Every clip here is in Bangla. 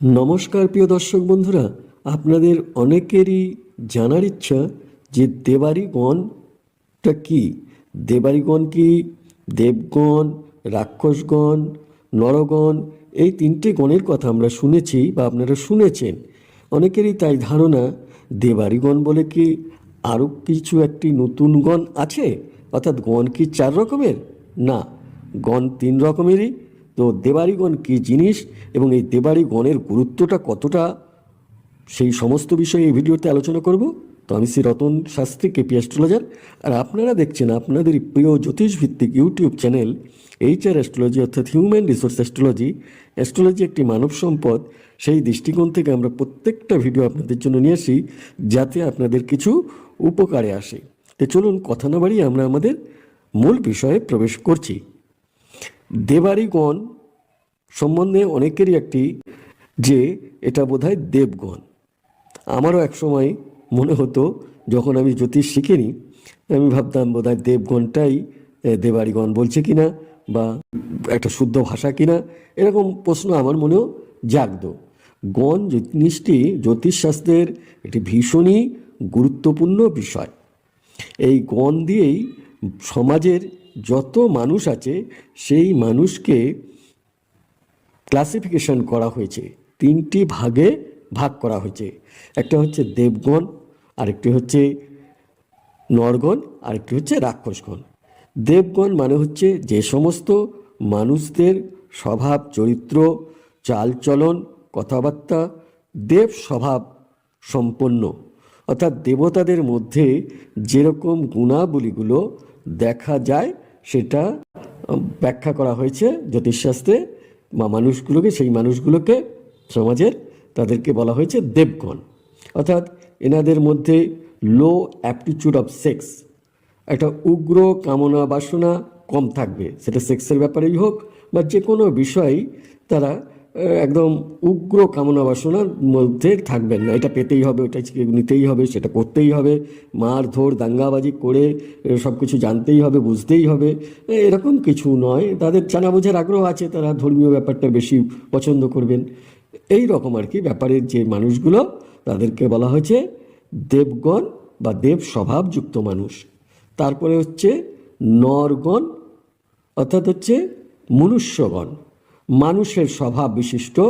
নমস্কার প্রিয় দর্শক বন্ধুরা, আপনাদের অনেকেরই জানার ইচ্ছা যে দেবারিগণটা কি? দেবারিগণ কি দেবগণ, রাক্ষসগণ, নরগণ, এই তিনটে গণের কথা আমরা শুনেছি বা আপনারা শুনেছেন। অনেকেরই তাই ধারণা, দেবারিগণ বলে কি আরও কিছু একটি নতুন গণ আছে? অর্থাৎ গণ কি চার রকমের? না, গণ তিন রকমেরই। তো দেবারিগণ কী জিনিস এবং এই দেবারিগণের গুরুত্বটা কতটা? সেই সমস্ত বিষয়ে এই ভিডিওতে আলোচনা করব। তো আমি শ্রী রতন শাস্ত্রী, কেপি অ্যাস্ট্রোলজার। আর আপনারা দেখছেন আপনাদের প্রিয় জ্যোতিষ ভিত্তিক YouTube channel H R astrology, অর্থাৎ হিউম্যান রিসোর্স অ্যাস্ট্রোলজি। অ্যাস্ট্রোলজি একটি মানব সম্পদ। সেই দৃষ্টিকোণ থেকে আমরা প্রত্যেকটা ভিডিও আপনাদের জন্য নিয়ে আসি, যাতে আপনাদের কিছু উপকারে আসে। তো চলুন, কথা না বাড়িয়ে আমরা আমাদের মূল বিষয়ে প্রবেশ করছি। দেবারিগণ সম্বন্ধে অনেকেরই একটি যে এটা বোধহয় দেবগণ। আমারও এক সময় মনে হতো, যখন আমি জ্যোতিষ শিখিনি, আমি ভাবতাম বোধহয় দেবগণটাই দেবারিগণ বলছে কিনা বা একটা শুদ্ধ ভাষা কিনা, এরকম প্রশ্ন আমার মনেও জাগত। গণ জিনিসটি জ্যোতিষশাস্ত্রের একটি ভীষণই গুরুত্বপূর্ণ বিষয়। এই গণ দিয়েই সমাজের যত মানুষ আছে, সেই মানুষকে ক্লাসিফিকেশন করা হয়েছে। তিনটি ভাগে ভাগ করা হয়েছে। একটা হচ্ছে দেবগণ, আরেকটি হচ্ছে নরগণ, আরেকটি হচ্ছে রাক্ষসগণ। দেবগণ মানে হচ্ছে যে সমস্ত মানুষদের স্বভাব, চরিত্র, চালচলন, কথাবার্তা দেব স্বভাব সম্পন্ন। অর্থাৎ দেবতাদের মধ্যে যেরকম গুণাবলীগুলো দেখা যায় সেটা ব্যাখ্যা করা হয়েছে জ্যোতিষশাস্ত্রে। বা মানুষগুলোকে, সেই মানুষগুলোকে সমাজের, তাদেরকে বলা হয়েছে দেবগণ। অর্থাৎ এনাদের মধ্যে লো অ্যাপটিচিউড অফ সেক্স একটা উগ্র কামনা বাসনা কম থাকবে। সেটা সেক্সের ব্যাপারেই হোক বা যে কোনো বিষয়েই তারা একদম উগ্র কামনা বাসনার মধ্যে থাকবেন না। এটা পেতেই হবে, ওটা নিতেই হবে, সেটা করতেই হবে। মার ধর, দাঙ্গাবাজি করে সব কিছু জানতেই হবে, বুঝতেই হবে। এরকম কিছু নয়। তাদের জানা বোঝার আগ্রহ আছে, তারা ধর্মীয় ব্যাপারটা বেশি পছন্দ করবেন। এই রকম আর কি ব্যাপারের যে মানুষগুলো, তাদেরকে বলা হয়েছে দেবগণ বা দেব স্বভাবযুক্ত মানুষ। তারপরে হচ্ছে নরগণ, অর্থাৎ হচ্ছে মনুষ্যগণ। মানুষের স্বভাব বিশিষ্ট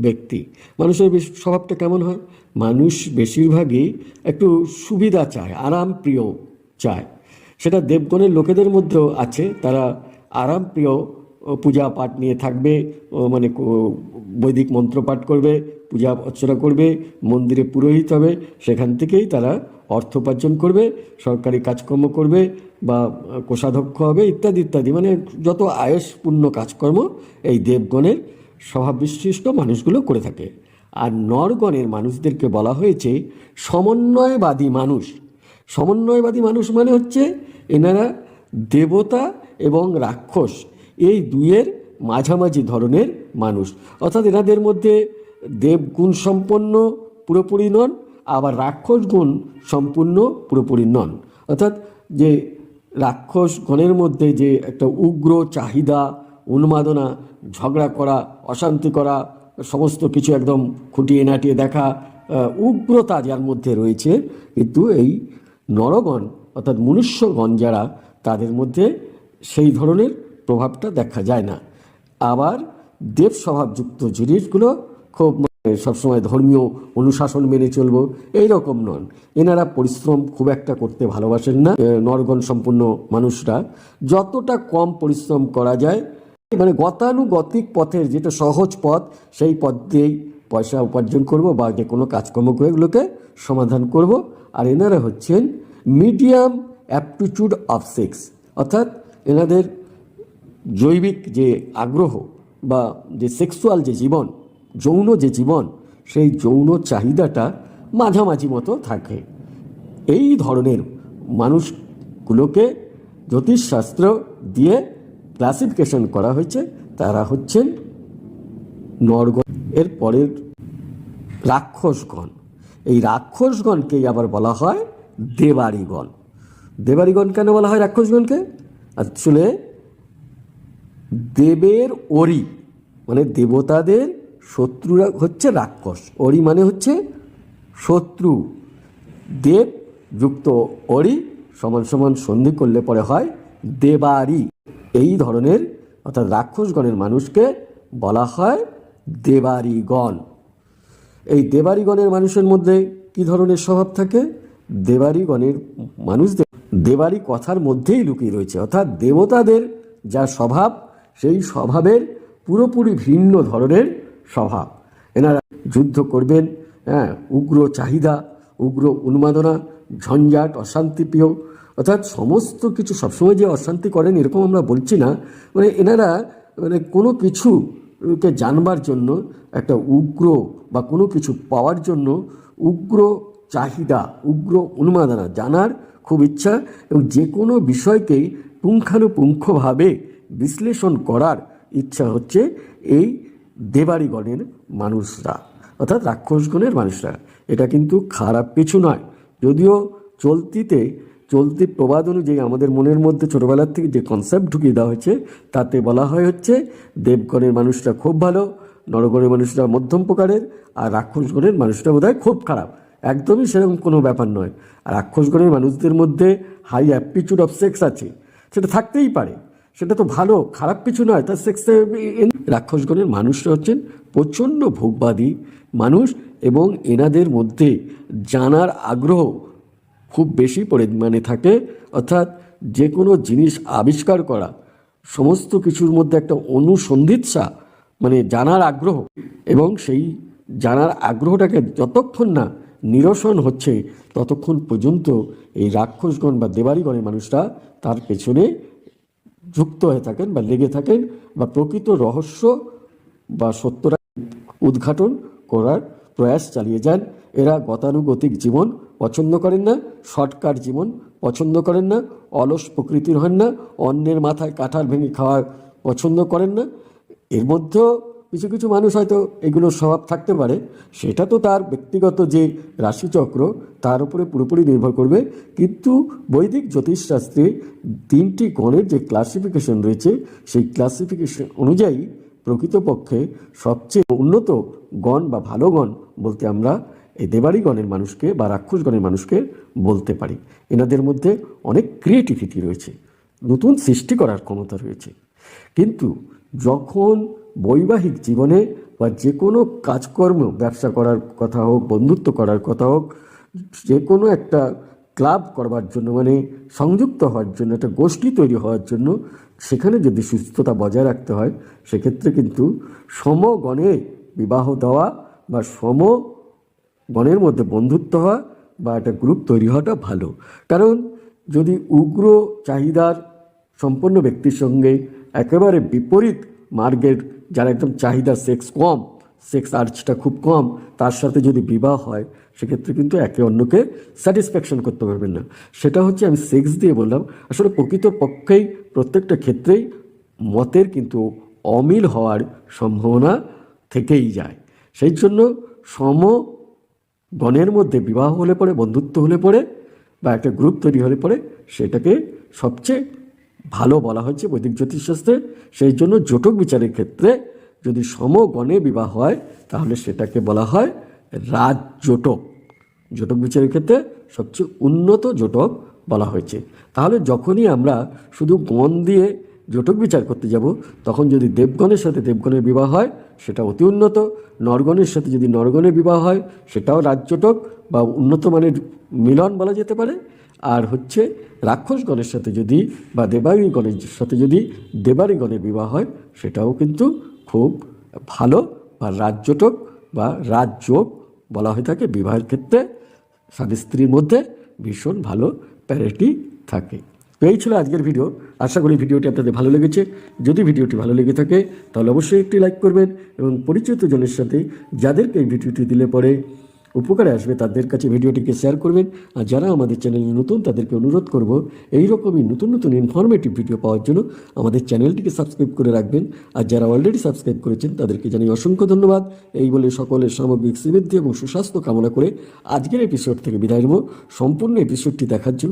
ব্যক্তি। মানুষের স্বভাবটা কেমন হয়? মানুষ বেশিরভাগই একটু সুবিধা চায় আরাম প্রিয় চায়। সেটা দেবগণের লোকেদের মধ্যেও আছে, তারা আরাম প্রিয় পূজা পাঠ নিয়ে থাকবে মানে বৈদিক মন্ত্র পাঠ করবে, পূজা অর্চনা করবে, মন্দিরে পুরোহিত হবে, সেখান থেকেই তারা অর্থ উপার্জন করবে, সরকারি কাজকর্ম করবে বা কোষাধ্যক্ষ হবে, ইত্যাদি ইত্যাদি। মানে যত আয়সপূর্ণ কাজকর্ম এই দেবগণের স্বভাব বিশিষ্ট মানুষগুলো করে থাকে। আর নরগণের মানুষদেরকে বলা হয়েছে সমন্বয়বাদী মানুষ। সমন্বয়বাদী মানুষ মানে হচ্ছে এনারা দেবতা এবং রাক্ষস। এই দুইয়ের মাঝামাঝি ধরনের মানুষ। অর্থাৎ এনাদের মধ্যে দেবগুণ সম্পন্ন পুরোপুরি নন, আবার রাক্ষস গুণ সম্পূর্ণ পুরোপুরি নন। অর্থাৎ যে রাক্ষস গণের মধ্যে যে একটা উগ্র চাহিদা, উন্মাদনা, ঝগড়া করা, অশান্তি করা, সমস্ত কিছু একদম খুঁটিয়ে নাটিয়ে দেখা উগ্রতা যার মধ্যে রয়েছে, কিন্তু এই নরগণ অর্থাৎ মনুষ্যগণ যারা, তাদের মধ্যে সেই ধরনের প্রভাবটা দেখা যায় না। আবার দেব স্বভাবযুক্ত জিনিসগুলো খুব মানে সবসময় ধর্মীয় অনুশাসন মেনে চলব এই রকম নন। এনারা পরিশ্রম খুব একটা করতে ভালোবাসেন না নরগণ সম্পূর্ণ মানুষরা। যতটা কম পরিশ্রম করা যায় মানে গতানুগতিক পথের যেটা সহজ পথ, সেই পথ দিয়েই পয়সা উপার্জন করব বা যে কোনো কাজকর্ম করে এগুলোকে সমাধান করব। আর এনারা হচ্ছেন মিডিয়াম অ্যাপটিচিউড অফ সেক্স, অর্থাৎ এনাদের জৈবিক যে আগ্রহ বা যে সেক্সুয়াল যে জীবন, যৌন যে জীবন, সেই যৌন চাহিদাটা মাঝামাঝি মতো থাকে। এই ধরনের মানুষগুলোকে জ্যোতিষশাস্ত্র দিয়ে ক্লাসিফিকেশন করা হয়েছে। তারা হচ্ছেন নরগণ। এর পরের রাক্ষসগণ। এই রাক্ষসগণকেই আবার বলা হয় দেবারিগণ। দেবারিগণ কেন বলা হয় রাক্ষসগণকে? আসলে দেবের ওরি মানে দেবতাদের শত্রুরা হচ্ছে রাক্ষস। অরি মানে হচ্ছে শত্রু। দেব যুক্ত অরি সমান সমান সন্ধি করলে পরে হয় দেবারি। এই ধরনের, অর্থাৎ রাক্ষসগণের মানুষকে বলা হয় দেবারিগণ। এই দেবারিগণের মানুষের মধ্যে কি ধরনের স্বভাব থাকে? দেবারিগণের মানুষদের, দেবারি কথার মধ্যেই লুকিয়ে রয়েছে। অর্থাৎ দেবতাদের যা স্বভাব সেই স্বভাবের পুরোপুরি ভিন্ন ধরনের স্বভাব। এনারা যুদ্ধ করবেন হ্যাঁ উগ্র চাহিদা, উগ্র উন্মাদনা, ঝঞ্ঝাট অশান্তিপ্রিয় অর্থাৎ সমস্ত কিছু সবসময় যে অশান্তি করেন এরকম আমরা বলছি না। মানে এনারা মানে কোনো কিছুকে জানবার জন্য, একটা উগ্র বা কোনো কিছু পাওয়ার জন্য উগ্র চাহিদা, উগ্র উন্মাদনা জানার খুব ইচ্ছা এবং যে কোনো বিষয়কেই পুঙ্খানুপুঙ্খভাবে বিশ্লেষণ করার ইচ্ছা হচ্ছে এই দেবারিগণের মানুষরা, অর্থাৎ রাক্ষসগণের মানুষরা। এটা কিন্তু খারাপ কিছু নয়। যদিও চলতিতে, চলতি প্রবাদ অনুযায়ী আমাদের মনের মধ্যে ছোটোবেলার থেকে যে কনসেপ্ট ঢুকিয়ে দেওয়া হয়েছে, তাতে বলা হয় হচ্ছে দেবগণের মানুষরা খুব ভালো, নরগণের মানুষরা মধ্যম প্রকারের, আর রাক্ষসগণের মানুষরা বোধহয় খুব খারাপ। একদমই সেরকম কোনো ব্যাপার নয়। আর রাক্ষসগণের মানুষদের মধ্যে হাই অ্যাপটিচিউড অফ সেক্স আছে। সেটা থাকতেই পারে। সেটা তো ভালো, খারাপ কিছু নয়। তার সেক্সে রাক্ষসগণের মানুষরা হচ্ছেন প্রচণ্ড ভোগবাদী মানুষ এবং এনাদের মধ্যে জানার আগ্রহ খুব বেশি পরিমাণে থাকে। অর্থাৎ যে কোনো জিনিস আবিষ্কার করা, সমস্ত কিছুর মধ্যে একটা অনুসন্ধিৎসা মানে জানার আগ্রহ এবং সেই জানার আগ্রহটাকে যতক্ষণ না নিরসন হচ্ছে, ততক্ষণ পর্যন্ত এই রাক্ষসগণ বা দেবারিগণের মানুষরা তার পেছনে যুক্ত হয়ে থাকেন বা লেগে থাকেন বা প্রকৃত রহস্য বা সত্যটা উদ্ঘাটন করার প্রয়াস চালিয়ে যান। এরা গতানুগতিক জীবন পছন্দ করেন না শর্টকাট জীবন পছন্দ করেন না, অলস প্রকৃতির হন না, অন্যের মাথায় কাঁঠাল ভেঙে খাওয়ার পছন্দ করেন না। এর মধ্যেও কিছু কিছু মানুষ হয়তো এগুলোর স্বভাব থাকতে পারে। সেটা তো তার ব্যক্তিগত যে রাশিচক্র, তার উপরে পুরোপুরি নির্ভর করবে। কিন্তু বৈদিক জ্যোতিষশাস্ত্রে তিনটি গণের যে ক্লাসিফিকেশন রয়েছে, সেই ক্লাসিফিকেশন অনুযায়ী প্রকৃতপক্ষে সবচেয়ে উন্নত গণ বা ভালো গণ বলতে আমরা এই দেবাড়ি গণের মানুষকে বা রাক্ষস গণের মানুষকে বলতে পারি। এনাদের মধ্যে অনেক ক্রিয়েটিভিটি রয়েছে। নতুন সৃষ্টি করার ক্ষমতা রয়েছে। কিন্তু যখন বৈবাহিক জীবনে বা যে কোনো কাজকর্ম, ব্যবসা করার কথা হোক, বন্ধুত্ব করার কথা হোক, যে কোনো একটা ক্লাব করবার জন্য মানে সংযুক্ত হওয়ার জন্য, একটা গোষ্ঠী তৈরি হওয়ার জন্য, সেখানে যদি সুস্থতা বজায় রাখতে হয়, সেক্ষেত্রে কিন্তু সমগণে বিবাহ দেওয়া বা সম গণের মধ্যে বন্ধুত্ব হওয়া বা একটা গ্রুপ তৈরি হওয়াটা ভালো। কারণ যদি উগ্র চাহিদার সম্পন্ন ব্যক্তির সঙ্গে একেবারে বিপরীত মার্গের যারা একদম চাহিদা সেক্স কম সেক্স আর্জটা খুব কম, তার সাথে যদি বিবাহ হয়, সেক্ষেত্রে কিন্তু একে অন্যকে স্যাটিসফ্যাকশন করতে পারবেন না। সেটা হচ্ছে আমি সেক্স দিয়ে বললাম, আসলে প্রকৃত পক্ষেই প্রত্যেকটা ক্ষেত্রেই মতের কিন্তু অমিল হওয়ার সম্ভাবনা থেকেই যায়। সেই জন্য সম গণের মধ্যে বিবাহ হলে পরে, বন্ধুত্ব হলে পরে বা একটা গ্রুপ তৈরি হলে পরে, সেটাকে সবচেয়ে ভালো বলা হয়েছে বৈদিক জ্যোতিষশাস্ত্রে। সেই জন্য জটক বিচারের ক্ষেত্রে যদি সমগণে বিবাহ হয়, তাহলে সেটাকে বলা হয় রাজজোটক জটক। বিচারের ক্ষেত্রে সবচেয়ে উন্নত জোটক বলা হয়েছে। তাহলে যখনই আমরা শুধু গণ দিয়ে জোটক বিচার করতে যাব, তখন যদি দেবগণের সাথে দেবগণের বিবাহ হয়, সেটা অতি উন্নত। নরগণের সাথে যদি নরগণের বিবাহ হয়, সেটাও রাজজোটক বা উন্নত মানের মিলন বলা যেতে পারে। আর হচ্ছে রাক্ষসগণের সাথে যদি বা দেবারীগণের সাথে যদি দেবারীগণের বিবাহ হয়, সেটাও কিন্তু খুব ভালো বা রাজজোটক বা রাজযোগ বলা হয়ে থাকে। বিবাহের ক্ষেত্রে স্বামী স্ত্রীর মধ্যে ভীষণ ভালো প্যারিটি থাকে। তো এই ছিল আজকের ভিডিও। আশা করি ভিডিওটি আপনাদের ভালো লেগেছে। যদি ভিডিওটি ভালো লেগে থাকে, তাহলে অবশ্যই একটি লাইক করবেন এবং পরিচিত জনের সাথে যাদেরকে এই ভিডিওটি দিলে পরে উপকারে আসবে, তাদের কাছে ভিডিওটিকে শেয়ার করবেন। আর যারা আমাদের চ্যানেলে নতুন, তাদেরকে অনুরোধ করব এই রকমই নতুন নতুন ইনফরমেটিভ ভিডিও পাওয়ার জন্য আমাদের চ্যানেলটিকে সাবস্ক্রাইব করে রাখবেন। আর যারা অলরেডি সাবস্ক্রাইব করেছেন, তাদেরকে জানাই অসংখ্য ধন্যবাদ। এই বলে সকলের সামগ্রিক সমৃদ্ধি এবং সুস্বাস্থ্য কামনা করে আজকের এপিসোড থেকে বিদায় নেব। সম্পূর্ণ এপিসোডটি দেখার জন্য